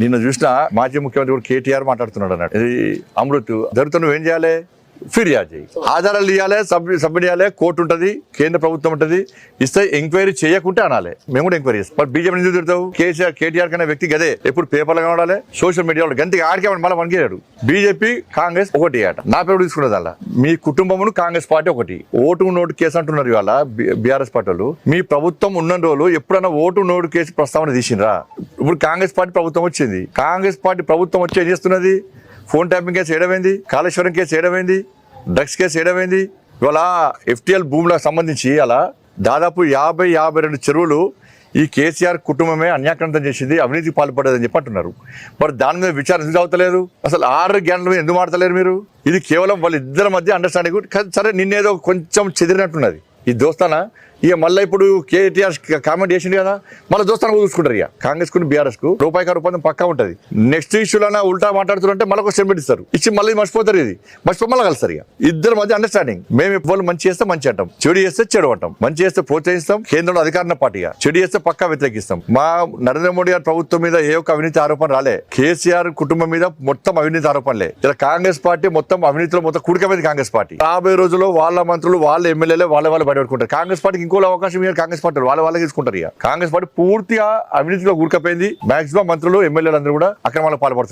నిన్న చూసిన మాజీ ముఖ్యమంత్రి కూడా కేటీఆర్ మాట్లాడుతున్నాడు అన్నట్టు ఇది అమృత్. దొరికితే నువ్వేం చేయాలి? ఫిర్యాదు చేయి. ఆధారాలు ఇవ్వాలి సబ్ సబ్మిట్ చేయాలి కోర్టు ఉంటుంది కేంద్ర ప్రభుత్వం ఉంటుంది. ఇస్తే ఎంక్వైరీ చేయకుంటే అనాలి. మేము కూడా ఎంక్వైరీ చేస్తాం. బీజేపీ ఎందుకు తిడతావు? కేసీఆర్ కేటీఆర్ కన్నా వ్యక్తి గదే. ఎప్పుడు పేపర్లో కనబడాలి సోషల్ మీడియాలో గంతికి ఆడికే మళ్ళీ వనికేయాడు బీజేపీ కాంగ్రెస్ ఒకటి ఆట నా పేరు తీసుకున్నది అలా మీ కుటుంబమును కాంగ్రెస్ పార్టీ ఒకటి. ఓటు నోటు కేసు అంటున్నారు ఇవాళ బీఆర్ఎస్ పార్టీ మీ ప్రభుత్వం ఉన్న రోజులు ఎప్పుడైనా ఓటు నోటు కేసు ప్రస్తావన తీసిండ్రా? ఇప్పుడు కాంగ్రెస్ పార్టీ ప్రభుత్వం వచ్చింది. కాంగ్రెస్ పార్టీ ప్రభుత్వం వచ్చి ఏం చేస్తున్నది? ఫోన్ ట్యాపింగ్ కేసు ఏడమైంది కాళేశ్వరం కేసు ఏడమైంది డ్రగ్స్ కేసు ఏడమైంది ఇవాళ ఎఫ్టీఎల్ భూములకు సంబంధించి అలా దాదాపు యాభై యాభై రెండు చెరువులు ఈ కేసీఆర్ కుటుంబమే అన్యాక్రాంతం చేసింది అవినీతికి పాల్పడేదని చెప్పి అంటున్నారు. మరి దాని మీద విచారణ ఎందుకు అవుతలేదు అసలు ఆరు గంటల మీద ఎందుకు మాడతలేరు మీరు? ఇది కేవలం వాళ్ళ ఇద్దరి మధ్య అండర్స్టాండింగ్ సరే నిన్నేదో కొంచెం చెదిరినట్టున్నది. ఈ దోస్తానా? ఇక మళ్ళీ ఇప్పుడు కేటీఆర్ కామెంట్ చేసిండు కదా మళ్ళీ దోస్తాను చూసుకుంటారు ఇక. కాంగ్రెస్కు బీఆర్ఎస్కు రూపాయి ఒప్పందం పక్కా ఉంటుంది. నెక్స్ట్ ఇష్యూలోనా ఉల్టా మాట్లాడుతుంటే మళ్ళీ ఒక స్టెంప్ ఇస్తారు. ఇచ్చి మళ్ళీ మర్చిపోతారు ఇది. మర్చిపో మళ్ళీ కలుస్తారు ఇక. ఇద్దరు మధ్య అండర్స్టాండింగ్ మేము వాళ్ళు మంచి చేస్తే మంచి అంటాం. చెడు చేస్తే చెడు అంటాం. మంచి చేస్తే ప్రోత్సహిస్తాం. కేంద్రంలో అధికార పార్టీగా చెడు చేస్తే పక్కా వ్యతిరేకిస్తాం. మా నరేంద్ర మోడీ గారి ప్రభుత్వం మీద ఏ ఒక్క అవినీతి ఆరోపణ రాలే. కేసీఆర్ కుటుంబం మీద మొత్తం అవినీతి ఆరోపణలే. ఇలా కాంగ్రెస్ పార్టీ మొత్తం అవినీతిలో మొత్తం కుడికమైంది కాంగ్రెస్ పార్టీ. రాబోయే రోజుల్లో వాళ్ళ మంత్రులు వాళ్ళ ఎమ్మెల్యేలే వాళ్ళ వాళ్ళు బయటపెట్టుకుంటారు కాంగ్రెస్ పార్టీకి ఇంకో అవకాశం ఇవ్వాలి కాంగ్రెస్ పార్టీ వాళ్ళ వాళ్ళకి తీసుకుంటారు ఇక. కాంగ్రెస్ పార్టీ పూర్తిగా అవినీతిలో కూరుకపోయింది. మాక్సిమం మంత్రులు ఎమ్మెల్యేలు అందరూ కూడా అక్రమాలకు పాల్పడుతున్నారు.